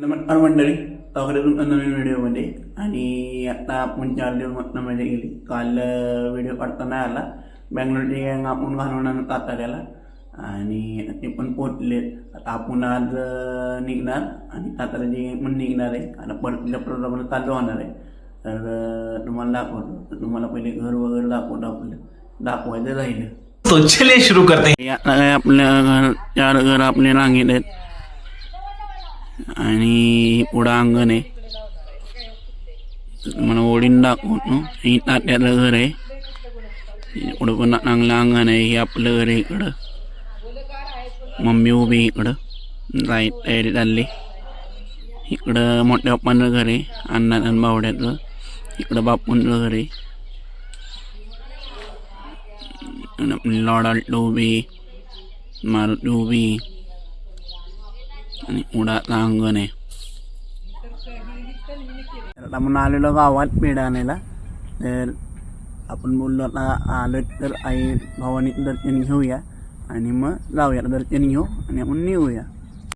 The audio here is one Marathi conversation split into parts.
नमस्कार मंडळी तुमच्या नवीन व्हिडिओमध्ये. आणि आता आपण चार दिवस मटणामध्ये गेली. काल व्हिडिओ काढता नाही आला बँगलोरची गँग आपण घालवून साताऱ्याला आणि ते पण पोचले आता आपण आज निघणार. आणि साताऱ्याची गँग पण निघणार आहे. आणि परतीच्या प्रोग्रामला चालू होणार आहे. तर तुम्हाला दाखवतो. तर तुम्हाला पहिले घर वगैरे दाखवतो आपलं. दाखवायचं राहिलं. तो चलिए शुरू करते. आपल्या घर चार घर आपले रांगेत आहेत. आणि पुढं अंगण आहे. मला ओढीन दाखवतो ही. तात्याचं घर आहे. पुढं पण चांगलं अंगण आहे. हे आपलं घर आहे इकडं. मम्मी उभी आहे इकडं. जाय तयारी चालली. इकडं मोठ्या पप्पांचं घर आहे. अण्णा आणि बावड्याचं इकडं बापूंचं घर आहे. आणि आपली लॉडाल्ट उभी मारुती उभी आणि उडाचं अंगण आहे तर आपण आलेलो गावात पेढा आणायला. तर आपण बोललो आता आलं तर आई भवानीचं दर्शन घेऊया आणि मग जाऊया दर्शन घेऊ आणि आपण निघूया.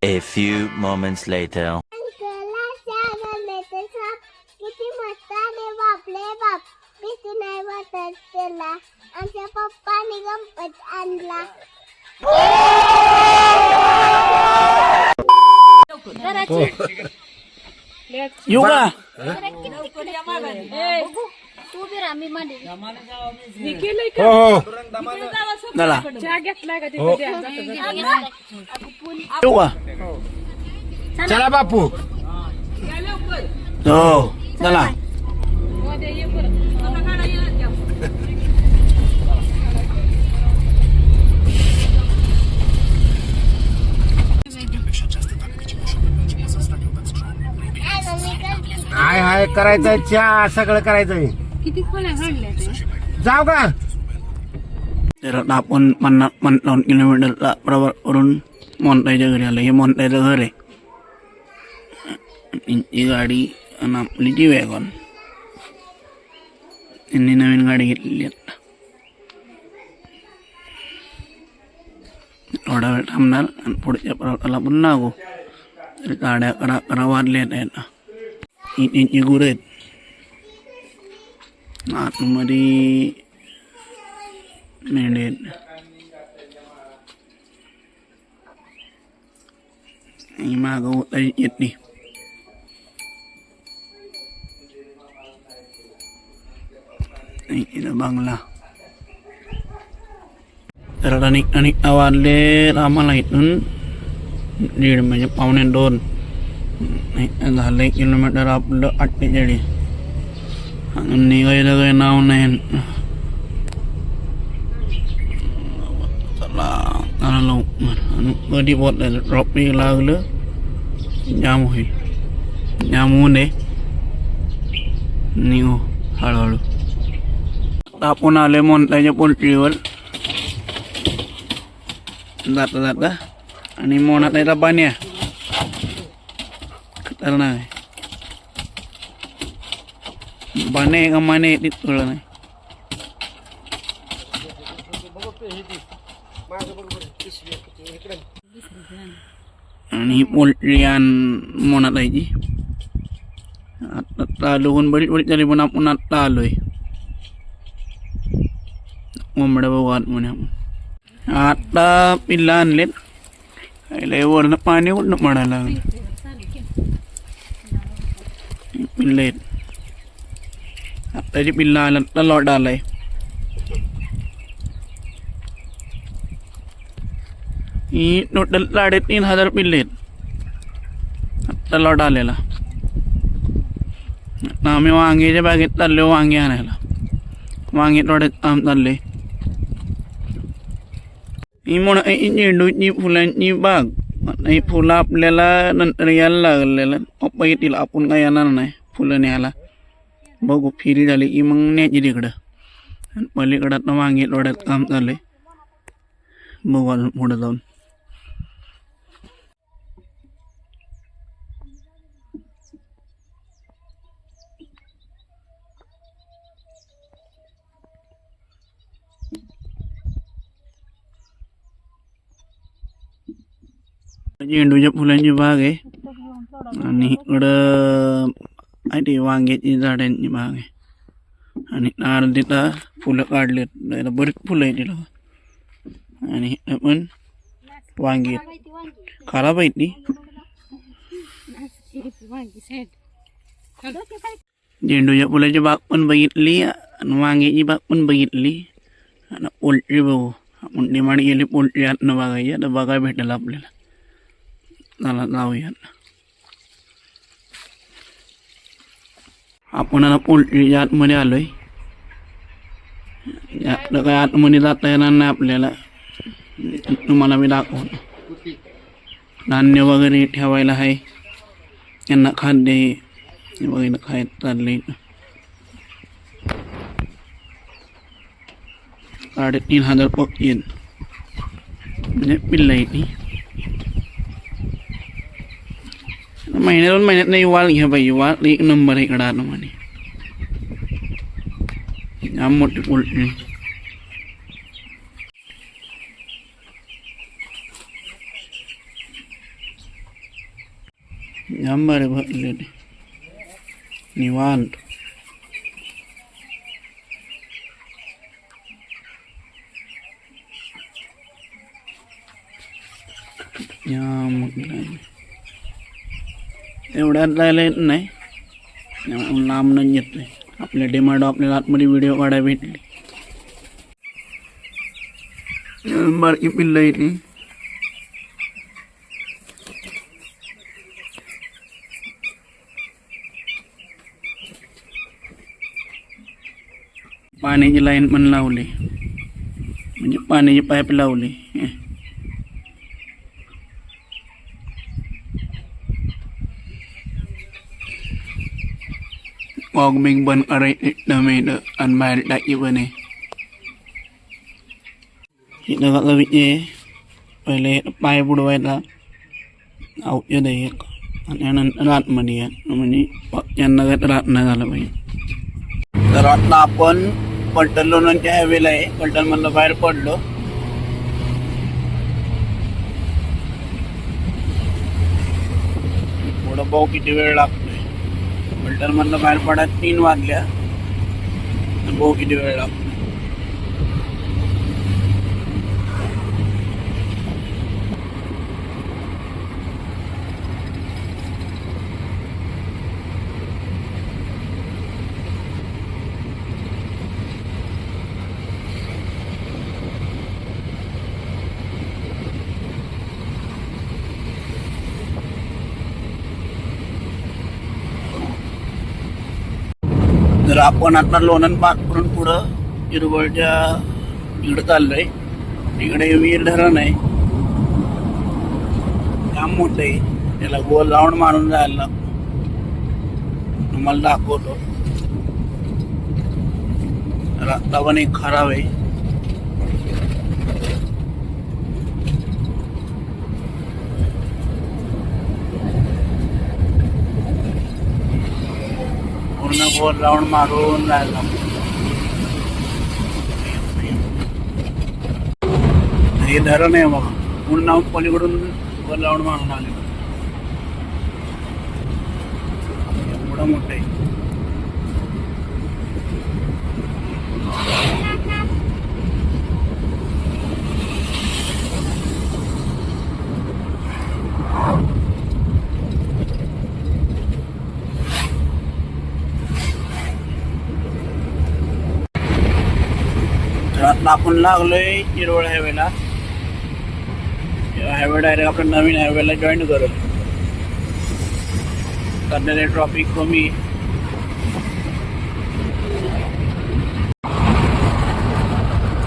A few moments later. अंकलला शाळेत साप किती मस्त आहे बापले बाप. भीती नाही वाटत त्याला. आमच्या पप्पाने गणपत आणला. येऊ का रामी मध्ये चला. येऊ का चला. बापू. हो चला. हाय हाय करायचं चहा सगळं करायचंय. जाऊ का? आपण पन्नास पंचावन्न किलोमीटरचा प्रवास करून मोंटाईच्या घरी आलो. हे मोंटाईचं घर आहे. त्यांची गाडी आणि आपली जी वॅगॉन त्यांनी नवीन गाडी घेतलेली आहे आता. थोडा वेळ थांबणार आणि पुढच्या प्रवासाला पण लागू. तर गाड्या अकरा अकरा वाजल्या आहेत आता. ही त्यांची गुरं आहेत आतमध्ये मेंढे आहेत ही मागं होता येत नाही इथं बांगला तर आता निघता निघता वाजले आम्हाला इथून दीड म्हणजे पावणे दोन नाही, झालं किलोमीटर आपलं अठ्ठेचाळीस आणि निघायचं काही नाव नाही. चला चला लवकर. आणि कधी पोचायचं ट्रॉफिक लागलं जाम होईल. जाम होऊ नये निघू हळूहळू. आता आपण आले मोनताच्या पोल्ट्रीवर. जाता जाता. आणि मोनात याचा आहे. खतरनाक आहे बाणे आहे का माने आहे तेच कळलं नाही आणि ही पोल्ट्री आण मोनात आहे जी आता आलो होऊन बरीच बरीच झाली पण आपण आत्ता आलोय कोंबड्या बघू आत म्हणे आपण आता पिल्ला आणलेत खायला वरनं पाणी कुठनं पडायला लागलं पिल्लं आहेत आत्ताची पिल्ला आला आत्ता लॉट आलाय ही टोटल साडेतीन हजार पिल्ले आहेत आत्ता लॉट आलेला आता आम्ही वांगेच्या बागेत चाललो वांगे आणायला वांगे थोडे काम चालले ही म्हणून ही झेंडूची फुलांची बाग आता ही फुलं आपल्याला नंतर यायला लागलेलं पप्पा येतील आपण काय येणार नाही फुलं न्यायला. बघू फिरी झाली. की मग न्यायची तिकडं. आणि पलीकडं आता वांगे काम चाललंय. बघू अजून पुढं जाऊन. झेंडूच्या फुलांची बाग आहे. आणि इकडं आहे ते वांग्याची झाडांची बाग आहे आणि अर्धी तर फुलं काढलेत बरीच फुलं आहे हो. तिला आणि इथं पण वांगी खराब आहे ती झेंडूच्या फुलाची बाग पण बघितली आणि वांग्याची बाग पण बघितली. आणि पोल्ट्री बघू. आपण डिमांड गेली पोल्ट्री आतनं बघायची आता बघायला भेटेल आपल्याला. चला जाऊया आपण आता पोल्ट्रीच्या आतमध्ये आहे आपलं काय आतमध्ये जाता येणार नाही आपल्याला. तुम्हाला मी दाखवतो धान्य वगैरे ठेवायला आहे. त्यांना खाद्य हे वगैरे खायला चाललंय. साडेतीन हजार पक्षी आहेत. म्हणजे पिल्ला आहे ती महिन्या दोन महिन्यात नाही वाल घ्या पाहिजे वाल. एक नंबर आहे इकडं आलं म्हणे. मोठी पोल्ट्री जाम बरे भरले ते. निवांत. जाम मोठी एवढ्यात जायला येत नाही त्यामुळे लांबनं येतोय आपल्या डिमांड आपल्याला आतमध्ये व्हिडिओ काढायला भेटली बारकी पिल्लं येते पाण्याची लाईन पण लावली म्हणजे पाण्याची पाईप लावली मग मी बंद करायचे डमेड आणि बाहेर टाकी पण आहे इथं कसं विषय पहिले पाय आहे एक आणि त्यानंतर आतमध्ये आहे म्हणजे यांना काय रात नाही झालं पाहिजे तर आता आपण पलटण लोणच्या हायवेला आहे पलटणमधनं बाहेर पडलो थोडं भाऊ किती वेळ तर म्हटलं बाहेर पडत तीन वाजल्या. तर किती वेळ लागतो? तर आपण आता लोणंद पार्क करून पुढं हिरवळच्या इकडं चाललोय. तिकडे वीर धरण आहे. काम मोठं आहे. त्याला गोल राऊंड मारून जायला लागतो तुम्हाला दाखवतो. रस्ता पण एक खराब आहे. पूर्ण गोल राऊंड मारून जायला हे धरण आहे बघा नाव पलीकडून गोल राऊंड मारून आले. एवढं मोठं आहे. तर आता आपण लागलोय हिरवळ हायवेला हायवे डायरेक्ट आपण नवीन हायवेला जॉईन करू. सध्या ट्रॉफिक कमी. आहे.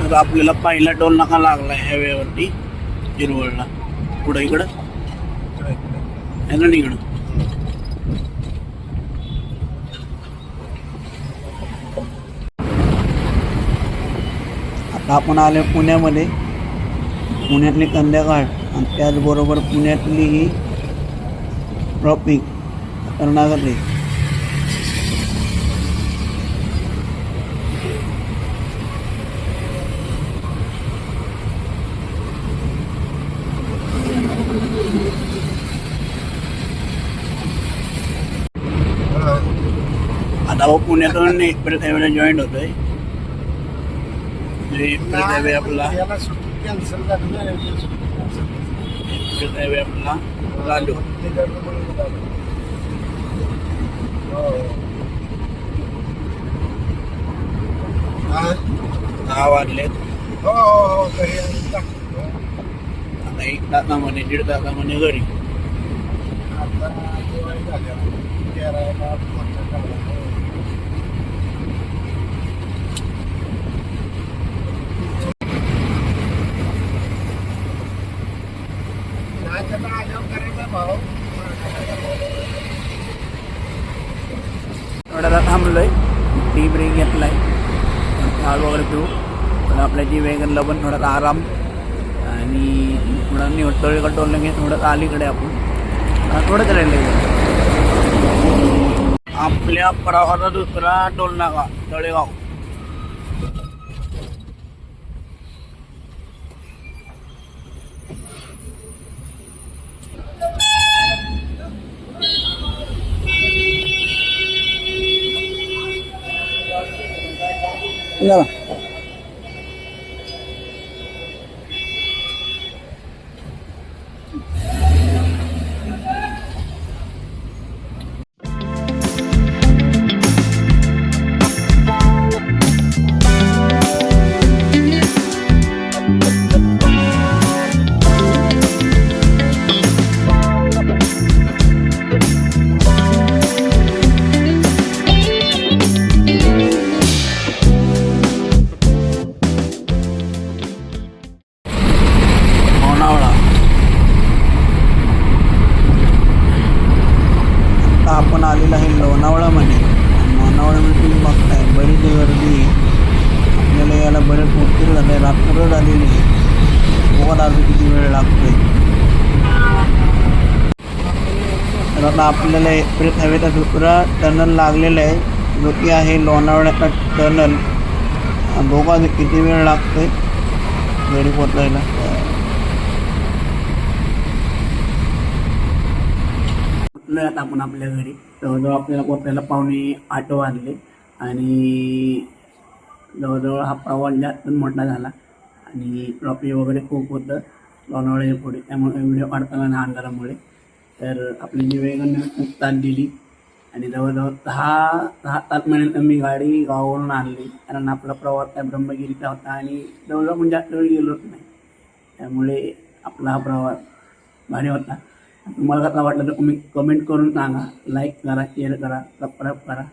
तर आपल्याला पहिला टोल नाका लागलाय हायवेवरती हिरवळला पुढं इकडं इकडं. आपण आले पुण्यामध्ये. पुण्यातली कंद्याकाळ आणि त्याचबरोबर पुण्यातली ही ट्रॉपिक कर्नाटकली आता हो पुण्याकडून एक परत त्यावेळेला जॉईंट होतोय. जे परत हायवे आपला याला सुट्टी कॅन्सल झाली ना, याची सुट्टी. परत हायवे आपला झालं. हो. दहा वाजलेत हो, हो, हो, घरी. आता एक तासामध्ये दीड तासामध्ये घरी आता दिवाळी झाल्यावर तेराला मोठा झाला. नाही तर आल्यावर करायचा भाव थांबलोय. टी ब्रेक घेतलाय. हाल वगैरे पिऊ. पण आपल्या जी वेगनला पण थोडासा आराम आणि थोडा निवडतोळीकडे टोललं की थोडं अलीकडे आपण. थोडंच राहिलं आपल्या प्रवासाचा दुसरा टोल नाका तळेगाव. चला. आता आपल्याला एक्सप्रेस हवेचा दुसरा टनल लागलेला आहे. जो की आहे लोणावळ्याचा टनल. बघा किती वेळ लागतोय. घरी पोचायला आता आपण आपल्या घरी. जवळजवळ आपल्याला पोचायला पाहुणे आठ वाजले. आणि जवळजवळ हा प्रवास जास्त मोठा झाला. आणि ट्रॉफी वगैरे खूप होतं. लोणावळ्याच्या पुढे त्यामुळे व्हिडिओ काढताना अंधारामुळे. तर आपली निवेदन खूप ताण दिली आणि जवळजवळ दहा दहा तास महिन्यात मी गाडी गावावरून आणली. कारण आपला प्रवास त्या ब्रह्मगिरीचा होता आणि जवळजवळ म्हणजे जास्त वेळ गेलोच नाही. त्यामुळे आपला हा प्रवास भारी होता. तुम्हाला कसा वाटलं तर तुम्ही कमेंट करून सांगा. लाईक करा शेअर करा सबस्क्राईब करा.